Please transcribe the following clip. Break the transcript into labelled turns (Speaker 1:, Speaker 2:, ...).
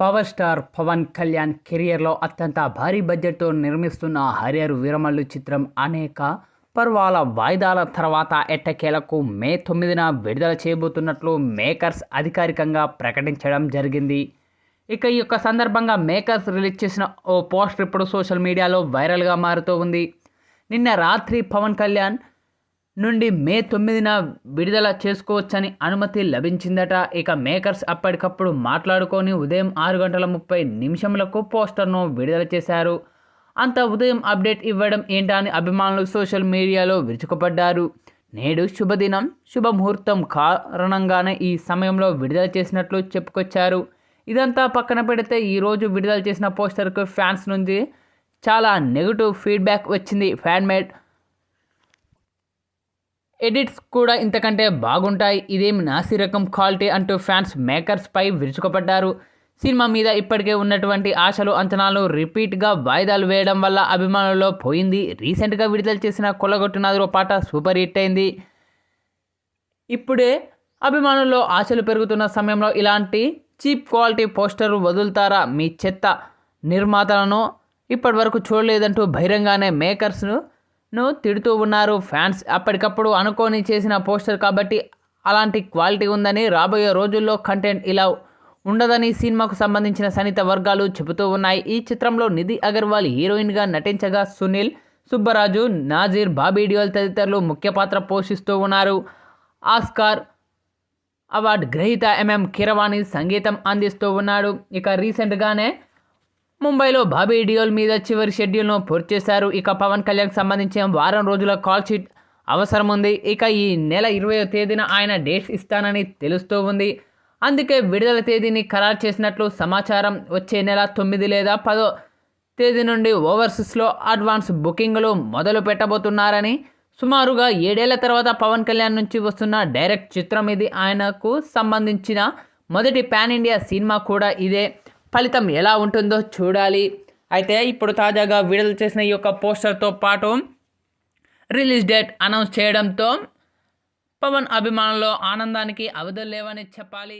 Speaker 1: Power star Pawan Kalyan కెరియర్లో అత్యంత భారీ బడ్జెట్తో నిర్మిస్తున్న హరియర్ వీరమల్లు చిత్రం అనేక పర్వాల వాయిదాల తర్వాత ఎట్టకేలకు మే తొమ్మిదిన విడుదల చేయబోతున్నట్లు మేకర్స్ అధికారికంగా ప్రకటించడం జరిగింది. ఇక ఈ యొక్క సందర్భంగా మేకర్స్ రిలీజ్ చేసిన ఓ పోస్టర్ ఇప్పుడు సోషల్ మీడియాలో వైరల్గా మారుతూ ఉంది. నిన్న రాత్రి పవన్ కళ్యాణ్ నుండి మే తొమ్మిదిన విడుదల చేసుకోవచ్చని అనుమతి లభించిందట. ఇక మేకర్స్ అప్పటికప్పుడు మాట్లాడుకొని ఉదయం ఆరు గంటల ముప్పై నిమిషములకు పోస్టర్ను విడుదల చేశారు. అంత ఉదయం అప్డేట్ ఇవ్వడం ఏంటా అని అభిమానులు సోషల్ మీడియాలో విరుచుకుపడ్డారు. నేడు శుభదినం శుభముహూర్తం కారణంగానే ఈ సమయంలో విడుదల చేసినట్లు చెప్పుకొచ్చారు. ఇదంతా పక్కన పెడితే ఈరోజు విడుదల చేసిన పోస్టర్కు ఫ్యాన్స్ నుంచి చాలా నెగిటివ్ ఫీడ్బ్యాక్ వచ్చింది. ఫ్యాన్ మేడ్ ఎడిట్స్ కూడా ఇంతకంటే బాగుంటాయి. ఇదేమి నాసి రకం క్వాలిటీ అంటూ ఫ్యాన్స్ మేకర్స్పై విరుచుకుపడ్డారు. సినిమా మీద ఇప్పటికే ఉన్నటువంటి ఆశలు అంచనాలు రిపీట్గా వాయిదాలు వేయడం వల్ల అభిమానుల్లో పోయింది. రీసెంట్గా విడుదల చేసిన కొల్లగొట్టినాదో పాట సూపర్ హిట్ అయింది. ఇప్పుడే అభిమానుల్లో ఆశలు పెరుగుతున్న సమయంలో ఇలాంటి చీప్ క్వాలిటీ పోస్టర్ వదులుతారా మీ చెత్త నిర్మాతలను? ఇప్పటి వరకు చూడలేదంటూ బహిరంగానే మేకర్స్ను ను తిడుతూ ఉన్నారు. ఫ్యాన్స్ అప్పటికప్పుడు అనుకోని చేసిన పోస్టర్ కాబట్టి అలాంటి క్వాలిటీ ఉందని రాబోయే రోజుల్లో కంటెంట్ ఇలా ఉండదని సినిమాకు సంబంధించిన సన్నిహిత వర్గాలు చెబుతూ ఉన్నాయి. ఈ చిత్రంలో నిధి అగర్వాల్ హీరోయిన్గా నటించగా సునీల్ సుబ్బరాజు నాజీర్ బాబీడియోల్ తదితరులు ముఖ్య పాత్ర పోషిస్తూ ఉన్నారు. ఆస్కార్ అవార్డ్ గ్రహీత ఎంఎం కిరవాణి సంగీతం అందిస్తూ ఉన్నాడు. ఇక రీసెంట్గానే ముంబైలో బాబీ డియోల్ మీద చివరి షెడ్యూల్ను పూర్తి చేశారు. ఇక పవన్ కళ్యాణ్కి సంబంధించిన వారం రోజుల కాల్ షీట్ అవసరం ఉంది ఇక ఈ నెల ఇరవై తేదీన ఆయన డేట్స్ ఇస్తానని తెలుస్తూ ఉంది. అందుకే విడుదల తేదీని ఖరారు చేసినట్లు సమాచారం. వచ్చే నెల తొమ్మిది లేదా పదో తేదీ నుండి ఓవర్సీస్లో అడ్వాన్స్ బుకింగ్లు మొదలు పెట్టబోతున్నారని సుమారుగా ఏడేళ్ళ తర్వాత పవన్ కళ్యాణ్ నుంచి వస్తున్న డైరెక్ట్ చిత్రం ఇది. ఆయనకు సంబంధించిన మొదటి పాన్ ఇండియా సినిమా కూడా ఇదే. ఫలితం ఎలా ఉంటుందో చూడాలి. అయితే ఇప్పుడు తాజాగా విడుదల చేసిన ఈ యొక్క పోస్టర్తో పాటు రిలీజ్ డేట్ అనౌన్స్ చేయడంతో పవన్ అభిమానుల్లో ఆనందానికి అవధులు లేవని చెప్పాలి.